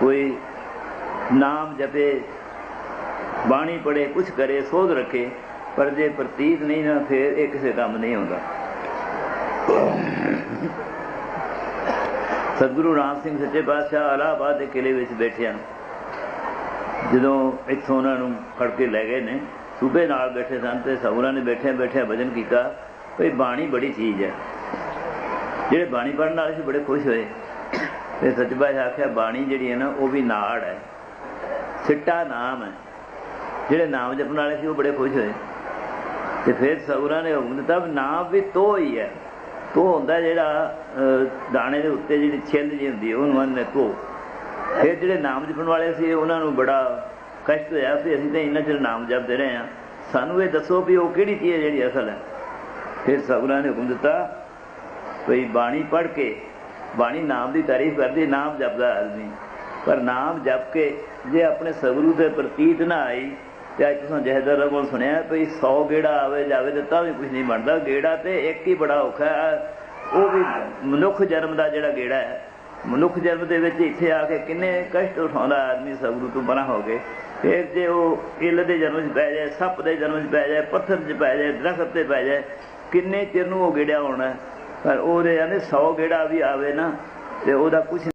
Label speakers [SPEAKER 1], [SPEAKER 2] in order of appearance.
[SPEAKER 1] ਕੋਈ ਨਾਮ ਜਪੇ, ਬਾਣੀ ਪੜੇ ਕੁਛ ਕਰੇ, ਸੋਧ ਰੱਖੇ, ਪਰ ਜੇ ਪ੍ਰਤੀਤ ਨਹੀਂ ਨਾ, ਫਿਰ ਇਹ ਕਿਸੇ ਕੰਮ ਨਹੀਂ ਹੁੰਦਾ ਸਤਿਗੁਰੂ ਰਾਮ ਸਿੰਘ ਸੱਚੇ ਪਾਤਸ਼ਾਹ ਅਲਾਹਾਬਾਦ ਦੇ ਕਿਲੇ ਵਿੱਚ ਬੈਠੇ ਹਨ। ਜਦੋਂ ਇੱਥੋਂ ਉਹਨਾਂ ਨੂੰ ਫੜ ਕੇ ਲੈ ਗਏ ਨੇ, ਸੂਬੇ ਨਾਲ ਬੈਠੇ ਸਨ ਤੇ ਸਹੁਰਾਂ ਨੇ ਬੈਠੇ ਬੈਠੇ ਭਜਨ ਕੀਤਾ, ਭਈ ਬਾਣੀ ਬੜੀ ਚੀਜ਼ ਹੈ। ਜਿਹੜੇ ਬਾਣੀ ਪੜਨ ਵਾਲੇ ਸੀ, ਬੜੇ ਖੁਸ਼ ਹੋਏ। ਤੇ ਸੱਚ ਬਾਤ ਆਖਿਆ, ਬਾਣੀ ਜਿਹੜੀ ਹੈ ਨਾ, ਉਹ ਵੀ ਨਾੜ ਹੈ। ਸਿੱਟਾ ਨਾਮ ਹੈ। ਜਿਹੜੇ ਨਾਮ ਜਪਣ ਵਾਲੇ ਸੀ, ਉਹ ਬੜੇ ਖੁਸ਼ ਹੋਏ। ਤੇ ਫਿਰ ਸਹੁਰਾਂ ਨੇ ਹੁਕਮ ਦਿੱਤਾ, ਵੀ ਨਾਮ ਵੀ ਤੋ ਹੀ ਹੈ। ਤੋ ਹੁੰਦਾ ਜਿਹੜਾ ਦਾਣੇ ਦੇ ਉੱਤੇ ਜਿਹੜੀ ਛਿੱਲ ਜੀ ਹੁੰਦੀ ਹੈ, ਉਹਨੂੰ ਆਂਦੇ ਤੋ। ਫਿਰ ਜਿਹੜੇ ਨਾਮ ਜਪਣ ਵਾਲੇ ਸੀ, ਉਹਨਾਂ ਨੂੰ ਬੜਾ ਕਸ਼ਟ ਹੋਇਆ ਸੀ, ਅਸੀਂ ਤਾਂ ਇੰਨਾ ਚਿਰ ਨਾਮ ਜਪਦੇ ਰਹੇ ਹਾਂ। ਸਾਨੂੰ ਇਹ ਦੱਸੋ ਵੀ ਉਹ ਕਿਹੜੀ ਚੀਜ਼ ਹੈ ਜਿਹੜੀ ਅਸਲ ਹੈ। ਫਿਰ ਸਹੁਰਾਂ ਨੇ ਹੁਕਮ ਦਿੱਤਾ ਭਈ ਬਾਣੀ ਪੜ੍ਹ ਕੇ ਬਾਣੀ ਨਾਮ ਦੀ ਤਾਰੀਫ ਕਰਦੀ, ਨਾਮ ਜਪਦਾ ਆਦਮੀ। ਪਰ ਨਾਮ ਜਪ ਕੇ ਜੇ ਆਪਣੇ ਸਗਰੂ ਦੇ ਪ੍ਰਤੀਤ ਨਾ ਆਈ, ਤੇ ਅੱਜ ਤੁਸੀਂ ਜਹਦਰ ਕੋਲ ਸੁਣਿਆ ਭਈ 100 ਗੇੜਾ ਆਵੇ ਜਾਵੇ ਤੇ ਤਾਂ ਵੀ ਕੁਝ ਨਹੀਂ ਬਣਦਾ। ਗੇੜਾ ਤੇ ਇੱਕ ਹੀ ਬੜਾ ਔਖਾ ਹੈ। ਉਹ ਵੀ ਮਨੁੱਖ ਜਨਮ ਦਾ ਜਿਹੜਾ ਗੇੜਾ ਹੈ, ਮਨੁੱਖ ਜਨਮ ਦੇ ਵਿੱਚ ਇੱਥੇ ਆ ਕੇ ਕਿੰਨੇ ਕਸ਼ਟ ਉਠਾਉਂਦਾ ਆਦਮੀ ਸਗਰੂ ਤੋਂ ਪਰਾਂ ਹੋ ਕੇ। ਫਿਰ ਜੇ ਉਹ ਇੱਲ ਦੇ ਜਨਮ 'ਚ ਪੈ ਜਾਏ, ਸੱਪ ਦੇ ਜਨਮ 'ਚ ਪੈ ਜਾਏ, ਪੱਥਰ 'ਚ ਪੈ ਜਾਏ, ਦਰਖਤ ਤੇ ਪੈ ਜਾਏ, ਕਿੰਨੇ ਚਿਰ ਨੂੰ ਉਹ ਗੇੜਿਆ ਹੋਣਾ ਪਰ ਉਹਦੇ ਕਹਿੰਦੇ 100 ਗੇੜਾ ਵੀ ਆਵੇ ਨਾ ਤੇ ਉਹਦਾ ਕੁਝ